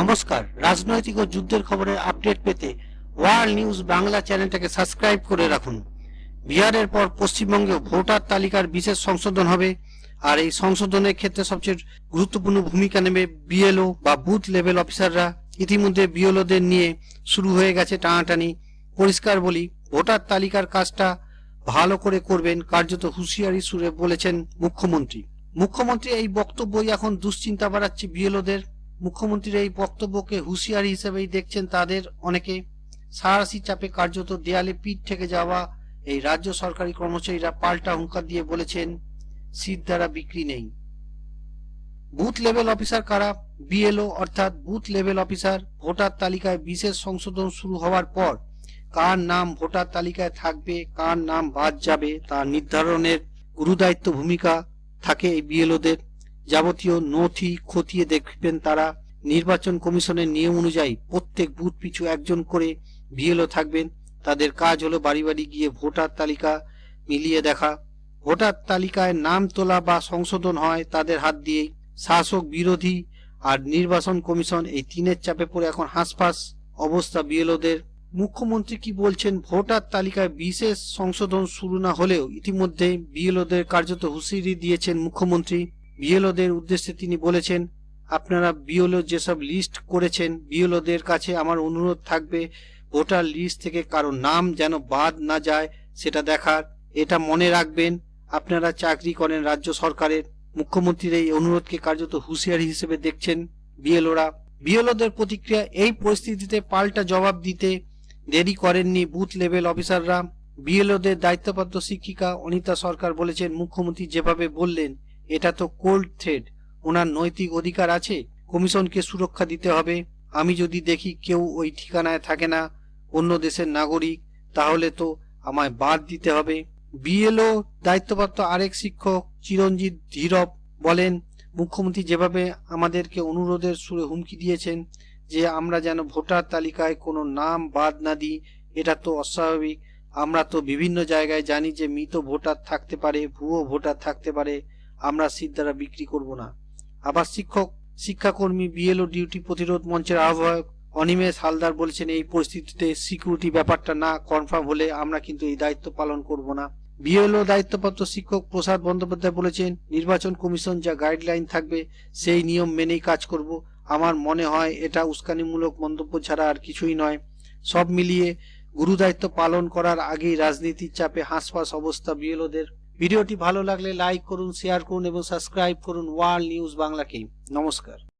নমস্কার। রাজনৈতিক ও যুদ্ধের খবরের আপডেট পেতে ওয়ার্ল্ড নিউজ বাংলা চ্যানেলটাকে সাবস্ক্রাইব করে রাখুন। বিহারের পর পশ্চিমবঙ্গে ভোটার তালিকার বিশেষ সংশোধন হবে, আর এই সংশোধনের ক্ষেত্রে সবচেয়ে গুরুত্বপূর্ণ ভূমিকা নেবে বিএলও বা বুথ লেভেল অফিসাররা। ইতিমধ্যে বিএলওদের নিয়ে শুরু হয়ে গেছে টানাটানি। পরিষ্কার বলি, ভোটার তালিকার কাজটা ভালো করে করবেন, কার্যত হুঁশিয়ারি সুরে বলেছেন মুখ্যমন্ত্রী। মুখ্যমন্ত্রী এই বক্তব্যই এখন দুশ্চিন্তা বাড়াচ্ছে বিএলওদের। মুখ্যমন্ত্রীর এই বক্তব্যকে হুঁশিয়ারি হিসেবেই দেখছেন তাদের অনেকে। সাহসী চাপে কার্যত দেয়ালে পিঠ থেকে যাওয়া এই রাজ্য সরকারি কর্মচারীরা পাল্টা হুঙ্কার দিয়ে বলেছেন, সিট দ্বারা বিক্রি নেই। বুথ লেভেল অফিসার কারা? B L booth level officer voter তালিকায় বিশেষ সংশোধন শুরু হওয়ার পর কার নাম ভোটার তালিকায় থাকবে, কার নাম বাদ যাবে তা নির্ধারণের গুরুদায়িত্ব ভূমিকা থাকে এই বিএলওদের। যাবতীয় নথি খতিয়ে দেখবেন তারা। নির্বাচন কমিশনের নিয়ম অনুযায়ী প্রত্যেক বুথ পিছু একজন করে বিএলও থাকবেন। তাদের কাজ হলো বাড়ি বাড়ি গিয়ে ভোটার তালিকা মিলিয়ে দেখা। ভোটার তালিকায় নাম তোলা বা সংশোধন হয় তাদের হাত দিয়েই। শাসক, বিরোধী আর নির্বাচন কমিশন এই তিনের চাপে পড়ে এখন হাঁসফাঁস অবস্থা বিএলওদের। মুখ্যমন্ত্রী কি বলছেন? ভোটার তালিকায় বিশেষ সংশোধন শুরু না হলেও ইতিমধ্যে বিএলওদের কার্যত হুঁশিয়ারি দিয়েছেন মুখ্যমন্ত্রী। বিএলওদের উদ্দেশ্যে তিনি বলেছেন, আপনারা বিএলও যেসব লিস্ট করেছেন, বিএলওদের কাছে আমার অনুরোধ থাকবে, ভোটার লিস্ট থেকে কারও নাম যেন বাদ না যায়, সেটা দেখার। এটা মনে রাখবেন, আপনারা চাকরি করেন রাজ্য সরকারের। মুখ্যমন্ত্রীর এই অনুরোধকে কার্যত হুঁশিয়ারি হিসেবে দেখছেন বিএলওরা। বিএলওদের প্রতিক্রিয়া এই পরিস্থিতিতে পাল্টা জবাব দিতে দেরি করেননি বুথ লেভেল অফিসাররা। বিএলওদের দায়িত্বপ্রাপ্ত শিক্ষিকা অনিতা সরকার বলেছেন, মুখ্যমন্ত্রী যেভাবে বললেন এটা তো কোল্ড থ্রেড ওনার নৈতিক অধিকার আছে, কমিশনকে সুরক্ষা দিতে হবে। আমি যদি দেখি কেউ ওই ঠিকানায় থাকে না, অন্য দেশের নাগরিক, তাহলে তো আমায় বাদ দিতে হবে। বিএলও দায়িত্বপ্রাপ্ত আরেক শিক্ষক, চিরঞ্জিত ধীরব, বলেন, মুখ্যমন্ত্রী যেভাবে আমাদেরকে অনুরোধের সুরে হুমকি দিয়েছেন যে আমরা যেন ভোটার তালিকায় কোনো নাম বাদ না দিই, এটা তো অস্বাভাবিক। আমরা তো বিভিন্ন জায়গায় জানি যে মৃত ভোটার থাকতে পারে, ভুয়ো ভোটার থাকতে পারে। আমরা সিট দ্বারা বিক্রি করব না। আবার শিক্ষক, শিক্ষাকর্মী, বিএলও, ডিউটি প্রতিরোধ মঞ্চের আহ্বায়ক অনিমেষ হালদার বলেছেন, এই পরিস্থিতিতে সিকিউরিটি ব্যাপারটা না কনফার্ম হলে আমরা কিন্তু এই দায়িত্ব পালন করব না। বিএলও দায়িত্বপ্রাপ্ত শিক্ষক প্রসাদ বন্দ্যোপাধ্যায় বলেছেন, নির্বাচন কমিশন যা গাইডলাইন থাকবে সেই নিয়ম মেনেই কাজ করব। আমার মনে হয় এটা উস্কানিমূলক মন্তব্য ছাড়া আর কিছুই নয়। সব মিলিয়ে গুরু দায়িত্ব পালন করার আগেই রাজনীতির চাপে হাঁসফাঁস অবস্থা বিএলওদের। ভিডিওটি ভালো লাগলে লাইক করুন শেয়ার করুন এবং সাবস্ক্রাইব করুন ওয়ার্ল্ড নিউজ বাংলাকে। নমস্কার।